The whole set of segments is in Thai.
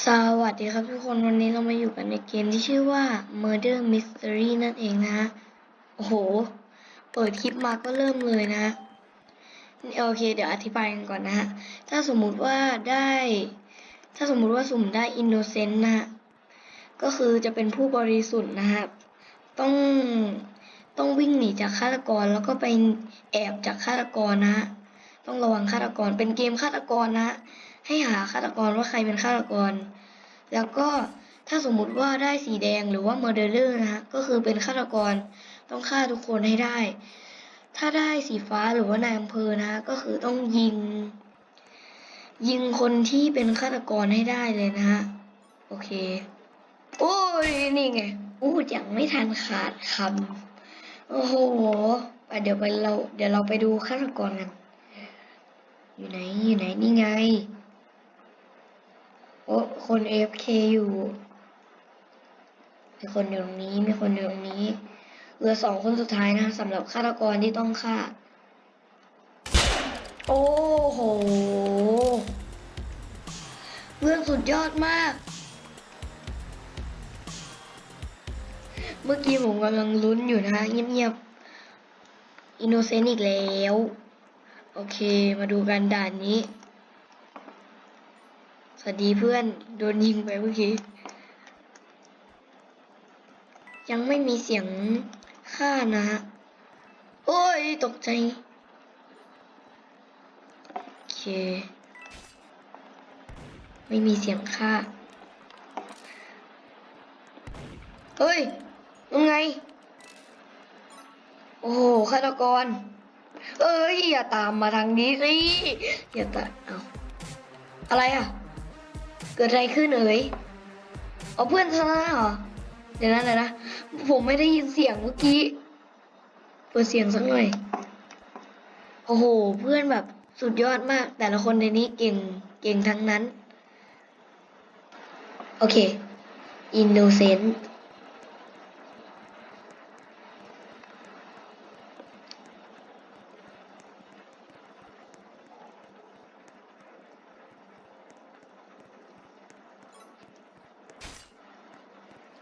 สวัสดีครับทุกคนวันนี้เรามาอยู่กันในเกมที่ชื่อว่า Murder Mystery นั่นเองนะโอ้โห เปิดคลิปมาก็เริ่มเลยนะ โอเค เดี๋ยวอธิบายกันก่อนนะฮะ ถ้าสมมุติว่าได้ ถ้าสมมุติว่าสุ่มได้ Innocent นะฮะก็คือจะเป็นผู้บริสุทธิ์นะครับ ต้องต้องวิ่งหนีจากฆาตกรแล้วก็ไปแอบจากฆาตกรนะ ต้องระวังฆาตกรเป็นเกมฆาตกรนะ ให้หาฆาตกรว่าใครเป็นฆาตกร แล้วก็ถ้าสมมุติว่าได้สีแดงหรือว่า murderer นะฮะก็คือเป็นฆาตกรต้องฆ่าทุกคนให้ได้ ถ้าได้สีฟ้าหรือว่านายอำเภอนะฮะก็คือต้องยิง ยิงคนที่เป็นฆาตกรให้ได้เลยนะฮะโอเค โอ้ยนี่ไงพูดย่างไม่ทันขาดคำโอ้โหไปเดี๋ยวไปเรา เดี๋ยวเราไปดูฆาตกรกัน อยู่ไหน อยู่ไหน นี่ไง โอ้คน AFK อยู่ มีคนอยู่ตรงนี้ มีคนอยู่ตรงนี้ เหลือสองคนสุดท้ายนะสำหรับฆาตกรที่ต้องฆ่า โอ้โห เพื่อนสุดยอดมาก เมื่อกี้ผมกำลังลุ้นอยู่นะเงียบๆอินโนเซนต์อีกแล้ว โอเค มาดูกันด่านนี้ สวัสดีเพื่อน โดนยิงไปเมื่อกี้ ยังไม่มีเสียงฆ่านะฮะ โอ้ย ตกใจ โอเค ไม่มีเสียงฆ่า เฮ้ยยังไง โอ้โหฆาตกร เอ้ย อย่าตามมาทางนี้สิ อย่าตามเอาอะไรอะ เกิดอะไรขึ้นเอ๋ยเอาเพื่อนชนะเหรอ เดี๋ยวนะเดี๋ยวนะ ผมไม่ได้ยินเสียงเมื่อกี้ เปิดเสียงสักหน่อย โอ้โห เพื่อนแบบสุดยอดมาก แต่ละคนในนี้เก่ง เก่งทั้งนั้น โอเค อินโนเซนต์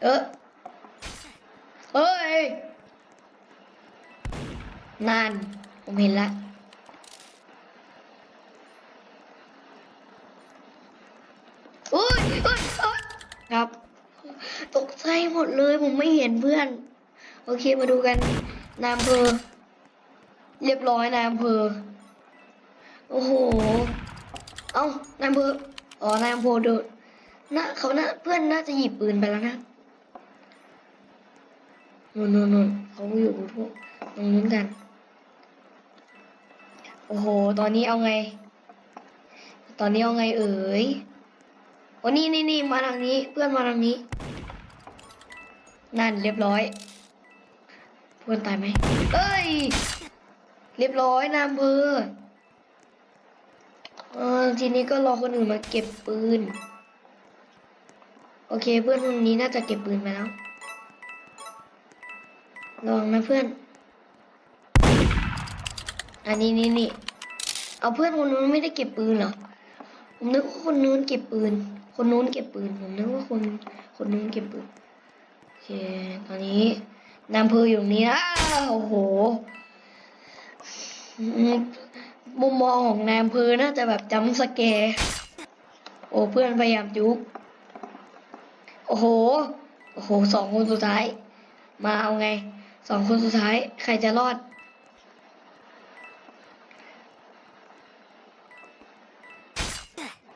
เออเฮ้ย นาน ผมเห็นละอุ้ยอุ้ยอุ๊ยครับ ตกใจหมดเลย ผมไม่เห็นเพื่อน โอเค มาดูกัน นายอำเภอเรียบร้อยนายอำเภอโอ้โห เอานายอำเภออ๋อนายอำเภอโดนน่าเขาน่าเพื่อนน่าจะหยิบปืนไปแล้วนะ นู่นนู่นนู่นเขาอยู่ทุกตรงนู้นกัน โอ้โห ตอนนี้เอาไง ตอนนี้เอาไงเอ่ยโอ้นี่นี่นี่มาทางนี้ เพื่อนมาทางนี้ นั่นเรียบร้อย เพื่อนตายไหมเอ้ย เรียบร้อยนายอำเภอเออทีนี้ก็รอคนอื่นมาเก็บปืน โอเค เพื่อนคนนี้น่าจะเก็บปืนไปแล้ว ลองนะเพื่อน อันนี้นี่นี่ เอาเพื่อนคนนู้นไม่ได้เก็บปืนเหรอ ผมนึกว่าคนนู้นเก็บปืน คนนู้นเก็บปืน ผมนึกว่าคน คนนู้นเก็บปืน โอเค ตอนนี้นำเภออยู่ตรงนี้นะโอ้โหมมุมมองของนายอำเภอน่าจะแบบจำสแกร์โอ้เพื่อนพยายามจุกโอ้โห โอ้โห สองคนสุดท้าย มาเอาไง สองคนสุดท้าย ใครจะรอด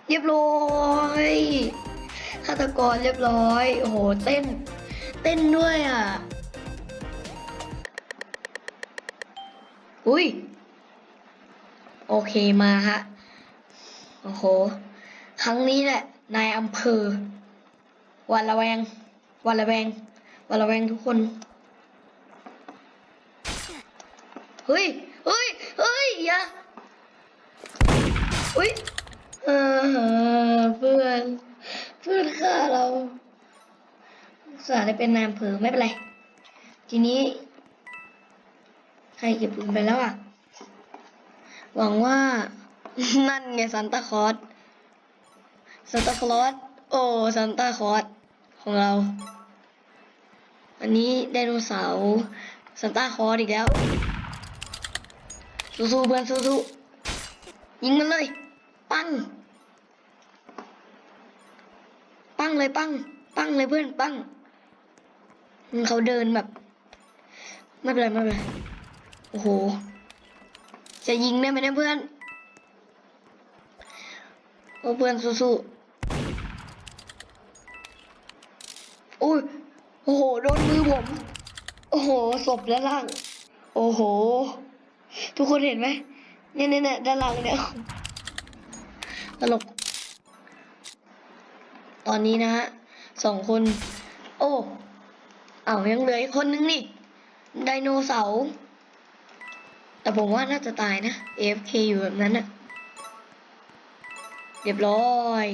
เรียบร้อยฆาตกรเรียบร้อย โอ้โห เต้น เต้นด้วยอะ อุ้ย โอเคมาฮะ โอ้โห ครั้งนี้แหละ นายอำเภอวันระแวง วันระแวง วันระแวงทุกคน เฮ้ยเฮ้ยเฮ้ยอย่าอุ้ยเออเพื่อนเพื่อนฆ่าเราสาได้เป็นนายอำเภอไม่เป็นไร ทีนี้ ใครเก็บปืนไปแล้วอะ หวังว่า นั่นไงซันตาคอสซันตาคลอสโอ้ซันต้าคอสของเรา อันนี้ไดโนเสาร์ซันต้าคอสอีกแล้ว สู้ๆเพื่อนสู้ๆยิงมันเลย ปั้งปั้งเลยปั้งปั้งเลยเพื่อนปั้งเขาเดินแบบ ไม่เป็นไรไม่เป็นไรโอ้โห จะยิงได้ไหมเนี่ยเพื่อนโอ้เพื่อนสู้ๆโอ้ยโอ้โห โดนมือผม โอ้โหศพด้านล่าง โอ้โห ทุกคนเห็นไหมเนี่ยเนี่ยเนี่ยด้านล่างเนี่ยตลก ตอนนี้นะฮะสองคน โอ้เอายังเหลืออีกคนนึงนี่ ไดโนเสาร์แต่ผมว่าน่าจะตายนะ AFK อยู่แบบนั้นอะเรียบร้อย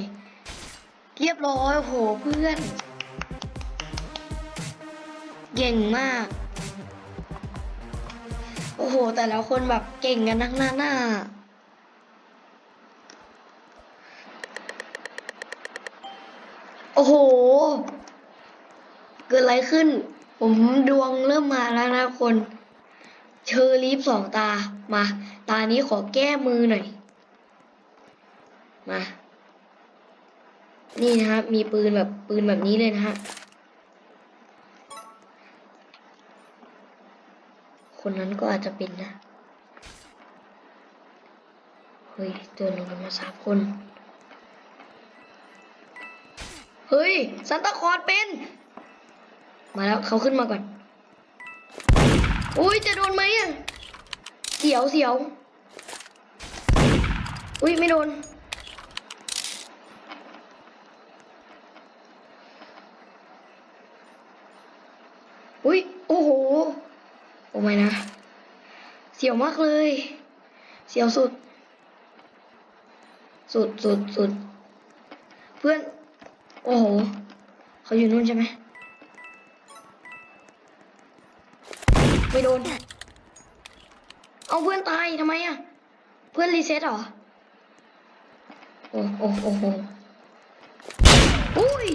เรียบร้อยโหเพื่อน เก่งมาก อ้โห แต่ละคนแบบเก่งกันทั้งนั้นน่ะโอ้โห เกิดอะไรขึ้น ผมดวงเริ่มมาแล้วนะคน เชอร์ลีฟสองตา มา ตานี้ขอแก้มือหน่อย มา นี่นะฮะ มีปืนแบบปืนแบบนี้เลยนะฮะ คนนั้นก็อาจจะเป็นนะ เฮ้ยเดินลงมาสามคน เฮ้ยซันตาคอร์สเป็น มาแล้วเขาขึ้นมาก่อน อุ้ยจะโดนไหมอะ เสียวเสียว อุ้ยไม่โดน อุ้ยโอ้โห โอ้ ไมนะ เสียวมากเลย เสียวสุด สุดสุดสุด เพื่อน โอ้โห เขาอยู่นู่นใช่ไหมไม่โดน เอาเพื่อนตายทำไมอะ เพื่อนรีเซ็ตเหรอ โอ้โอ้โอ้โหอุ้ย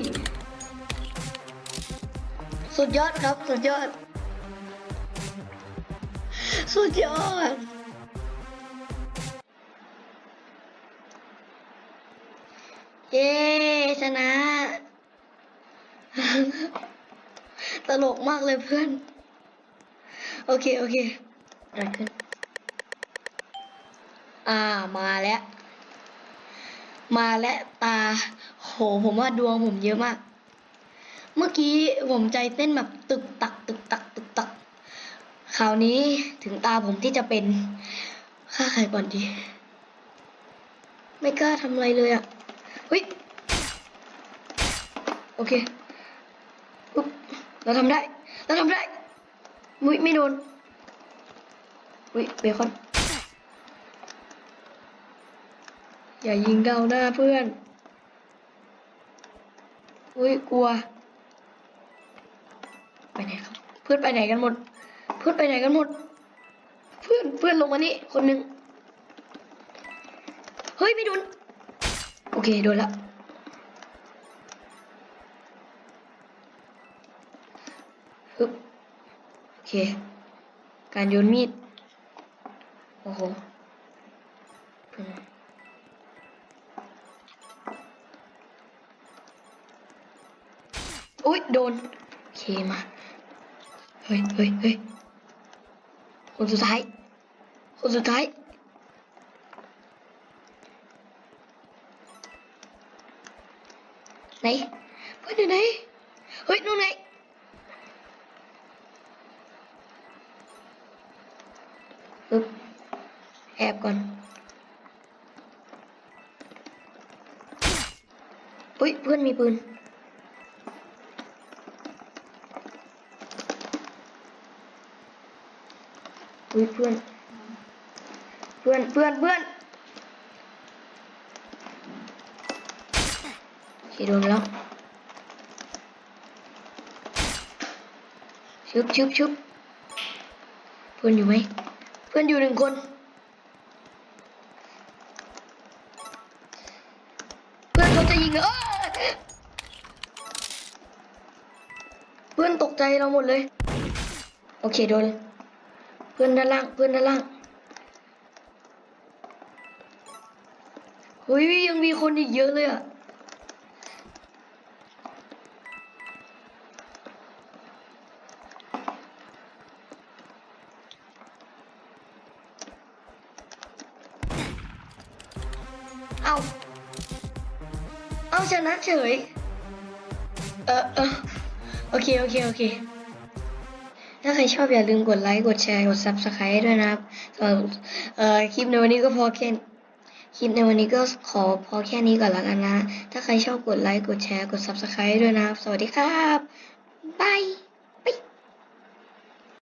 สุดยอดครับ สุดยอด สุดยอดเย้ชนะ ตลกมากเลยเพื่อน โอเค โอเคอะไรขึ้น อ่ามาแล้ว มาแล้วตา โห ผมว่าดวงผมเยอะมาก เมื่อกี้ผมใจเต้นแบบตึกตักตึกตักตึกตัก คราวนี้ถึงตาผมที่จะเป็นฆ่าใครก่อนดี ไม่กล้าทำอะไรเลยอะ่ะเฮ้ยโอเคปุ๊บเราทำได้ เราทำได้มุ้ยไม่โดนอุ้ยเบคอนอย่ายิงเดาหน้าเพื่อนอุ้ยกลัว ไปไหนครับ เพื่อนไปไหนกันหมด พื่อนไปไหนกันหมด เพื่อนเพื่อนลงมานี่คนหนึ่งเฮ้ยไม่โดนโอเคโดนละฮึบโอเค การโยนมีดโอ้โหอนอุ้ยโดน โอเคมา เฮ้ยเฮ้ยเฮ้ย คนสุดท้าย คนสุดท้าย ไหนเพื่อนอยู่ไหน เฮ้ยนู่นไงปึ๊บแอบก่อนอุ้ยเพื่อนมีปืน เพื่อน เพื่อนเพื่อนเพื่อนสีโดนแล้วชึบชึบชึบเพื่อนอยู่ไหม เพื่อนอยู่หนึ่งคน เพื่อนเขาจะยิงเหรอเพื่อนตกใจเราหมดเลย โอเคโดน เพื่อนด้านล่างเพื่อนด้านล่างเฮ้ยยังมีคนอีกเยอะเลยอะเอา เอาชนะเฉย เออเออโอเค โอเค โอเค ถ้าใครชอบอย่าลืมกดไลค์ กดแชร์ กด subscribe ด้วยนะครับสำหรับเอ่อคลิปในวันนี้ก็พอแค่คลิปในวันนี้ก็ขอพอแค่นี้ก่อนละกันนะ ถ้าใครชอบกดไลค์ กดแชร์ กด subscribe ด้วยนะครับ สวัสดีครับ บาย